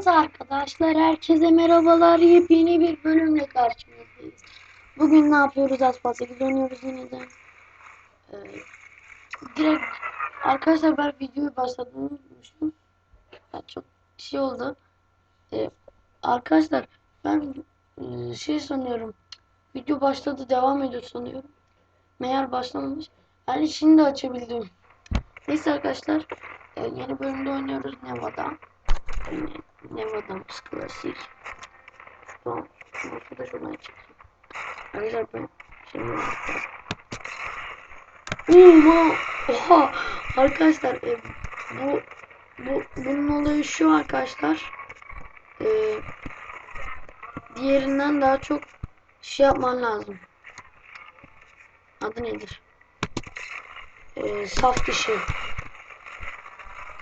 Evet arkadaşlar herkese merhabalar yepyeni bir bölümle karşınızdayız. Bugün ne yapıyoruz Asfalt 8 oynuyoruz yine. Ee, direkt arkadaşlar ben videoyu başladığımı unutmuştum. Ya çok şey oldu. Ee, arkadaşlar ben e, şey sanıyorum. Video başladı devam ediyor sanıyorum. Meğer başlamamış. Yani şimdi açabildim. Neyse arkadaşlar e, yeni bölümde oynuyoruz Nevada. Nevada'mız klasik. Tamam. Nasıl da şuradan çıkayım. Arkadaşlar ben şimdi Oha! Oha! Arkadaşlar e, bu bu bunun olayı şu arkadaşlar. E, diğerinden daha çok şey yapman lazım. Adı nedir? E, saf dışı.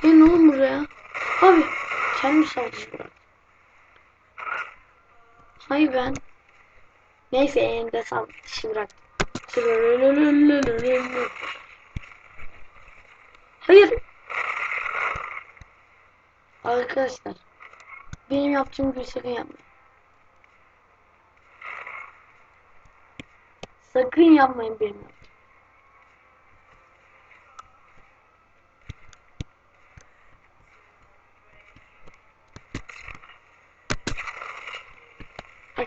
Gelin oğlum buraya. Abi saf dışı bırak. Hayır ben. Neyse elinde saf dışı bırak. Hayır. Arkadaşlar. Benim yaptığım gibi sakın yapmayın. Sakın yapmayın benim.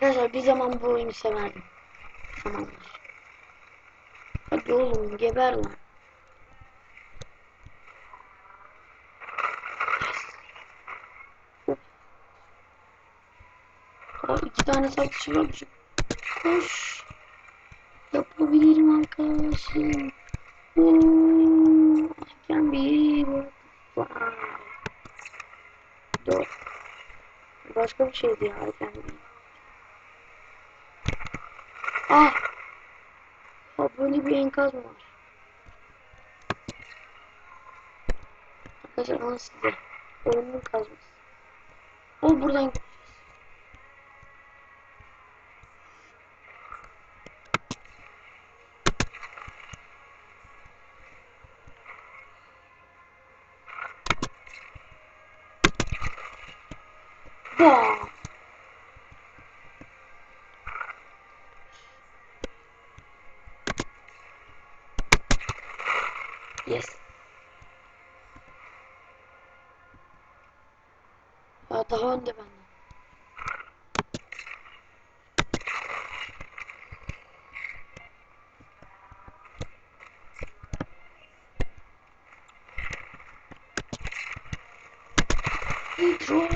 Arkadaşlar bir zaman bu oyunu severdim. Tamamdır. Hadi oğlum geber lan. Aa, iki tane satışım yapmışım. Koş. Yapabilirim arkadaşım. Oo, I can be wow. Dur. Başka bir şeydi ya I can be. Ah! Ha böyle bir enkaz mı var? Arkadaşlar alın size. Oyunun kazması. O buradan Bah! Yes. Ya daha önde benden. Nitro.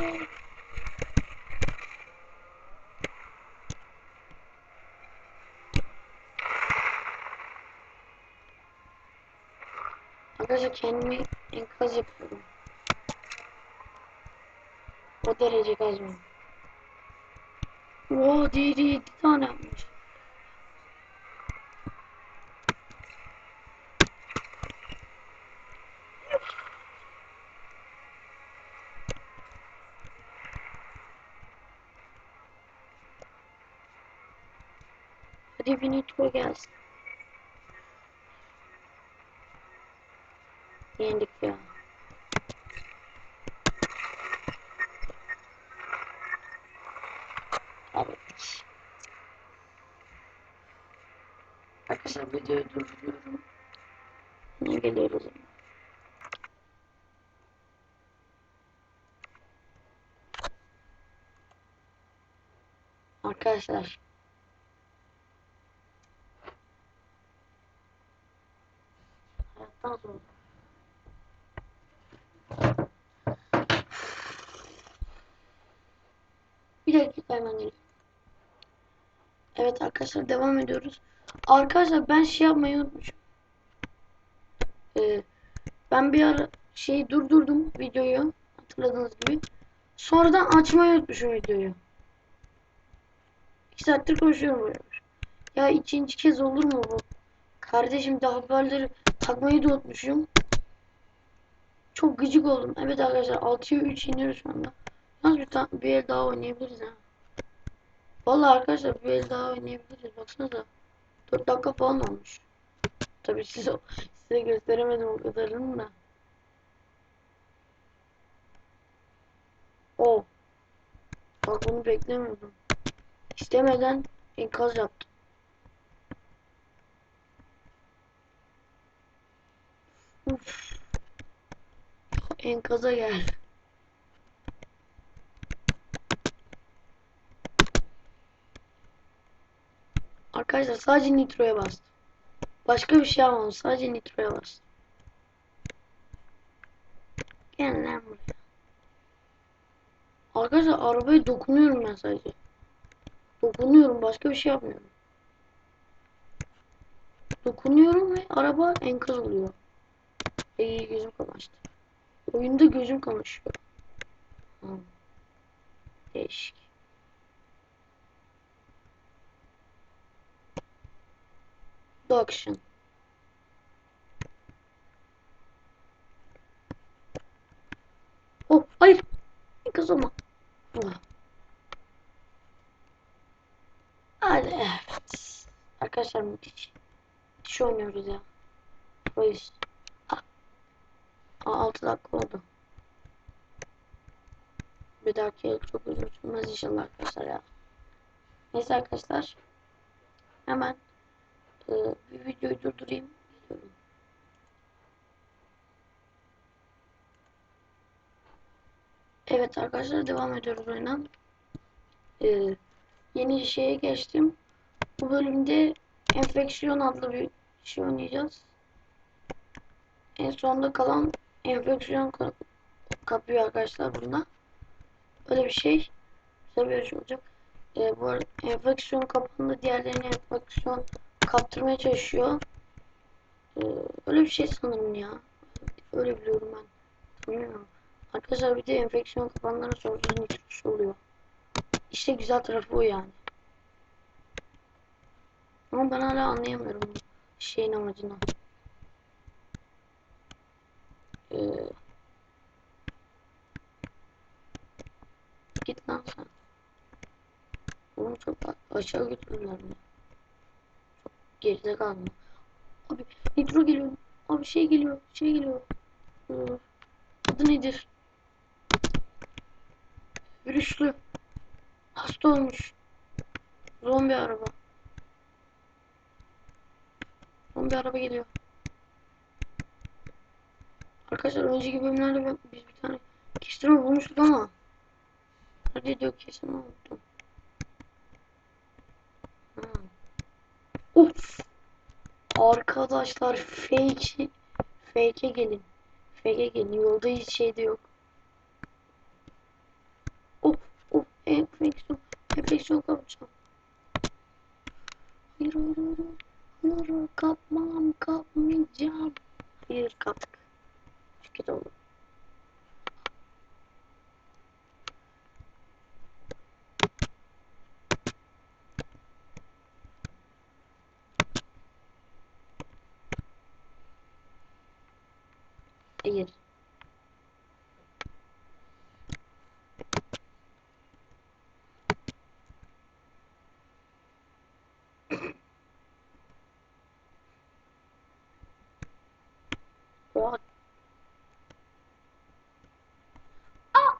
Arkadaşlar kendimi enkaz yapıyorum. O derece kazmıyorum. Oo diğeri 7 tane yapmış. Hadi bir nitro gelsin. Yendik ya. Evet. Arkadaşlar videoyu durduruyorum. Ne geliyoruz? Arkadaşlar. Hayattan sonra. Bir dakika hemen geliyorum. Evet arkadaşlar devam ediyoruz. Arkadaşlar ben şey yapmayı unutmuşum. Ee, ben bir ara şeyi durdurdum videoyu. Hatırladığınız gibi. Sonradan açmayı unutmuşum videoyu. İki saattir koşuyorum böyle. Ya ikinci kez olur mu bu? Kardeşim daha hoparlörleri takmayı da unutmuşum. Çok gıcık oldum. Evet arkadaşlar 6'ya 3 iniyoruz şu anda. Yalnız bir, bir el daha oynayabiliriz ha. Vallahi arkadaşlar bir el daha oynayabiliriz. Baksanıza. 4 dakika falan olmuş. Tabii size, size gösteremedim o kadarını da. O. Bak bunu beklemiyordum. İstemeden enkaz yaptım. Uf. Enkaza gel. Arkadaşlar sadece nitroya bastım. Başka bir şey yapmadım. Sadece nitroya bastım. Gel lan buraya. Arkadaşlar arabaya dokunuyorum ben sadece. Dokunuyorum. Başka bir şey yapmıyorum. Dokunuyorum ve araba enkaz oluyor. İyi gözüm kamaştı. Oyunda gözüm kamaşıyor. Hmm. Değişik. Action. Oh hayır. Kız olma. Oh. Hadi evet. Arkadaşlar müthiş. Müthiş oynuyoruz ya. Ah. Aa, 6 dakika oldu. Bir dahaki çok uzun sürmez inşallah arkadaşlar ya. Neyse arkadaşlar. Hemen e, bir videoyu durdurayım. Evet arkadaşlar devam ediyoruz oyuna. Ee, yeni şeye geçtim. Bu bölümde enfeksiyon adlı bir şey oynayacağız. En sonunda kalan enfeksiyon ka kapıyor arkadaşlar bunda. Öyle bir şey. Güzel bir şey olacak. Ee, bu arada enfeksiyon kapında diğerlerine enfeksiyon kaptırmaya çalışıyor. Ee, öyle bir şey sanırım ya. Öyle biliyorum ben. Bilmiyorum. Arkadaşlar bir de enfeksiyon kapanlarına sonsuz nitrosu oluyor. İşte güzel tarafı o yani. Ama ben hala anlayamıyorum şeyin amacını. Ee, git lan sen. Oğlum çok aşağı götürürler beni. Geride kalma. Abi nitro geliyor. Abi şey geliyor. Şey geliyor. Ee, adı nedir? Virüslü. Hasta olmuş. Zombi araba. Zombi araba geliyor. Arkadaşlar önceki bölümlerde biz bir tane kestirme bulmuştuk ama Nerede diyor kesin unuttum. Ha. Of. Arkadaşlar fake fake'e gelin. Fake'e gelin. Yolda hiç şey de yok. Of of enfeksiyon. Enfeksiyon kapacağım. Hayır hayır hayır. Hayır kapmam kapmayacağım. Hayır kaptık. Oldu. Hayır. What? Ah!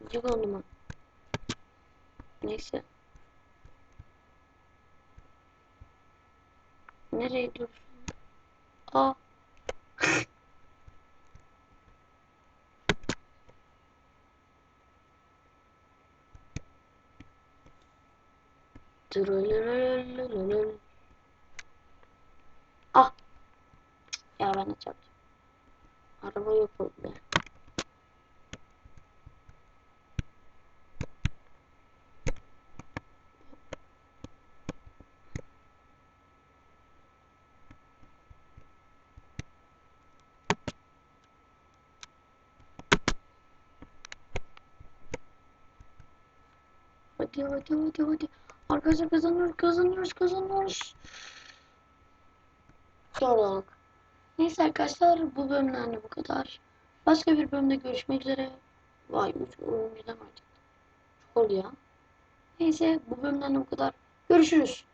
Gıcık oldum ben. Neyse. Nereye gidiyorsun? Aa. Tırırırırırırır. Ah. Çarptım. Araba oldu ya. Hadi hadi hadi hadi. Arkadaşlar kazanıyoruz kazanıyoruz kazanıyoruz. Olduk. Neyse arkadaşlar bu bölümden de bu kadar. Başka bir bölümde görüşmek üzere. Vay 3 oyuncudan artık. Çok oldu ya. Neyse bu bölümden de bu kadar. Görüşürüz.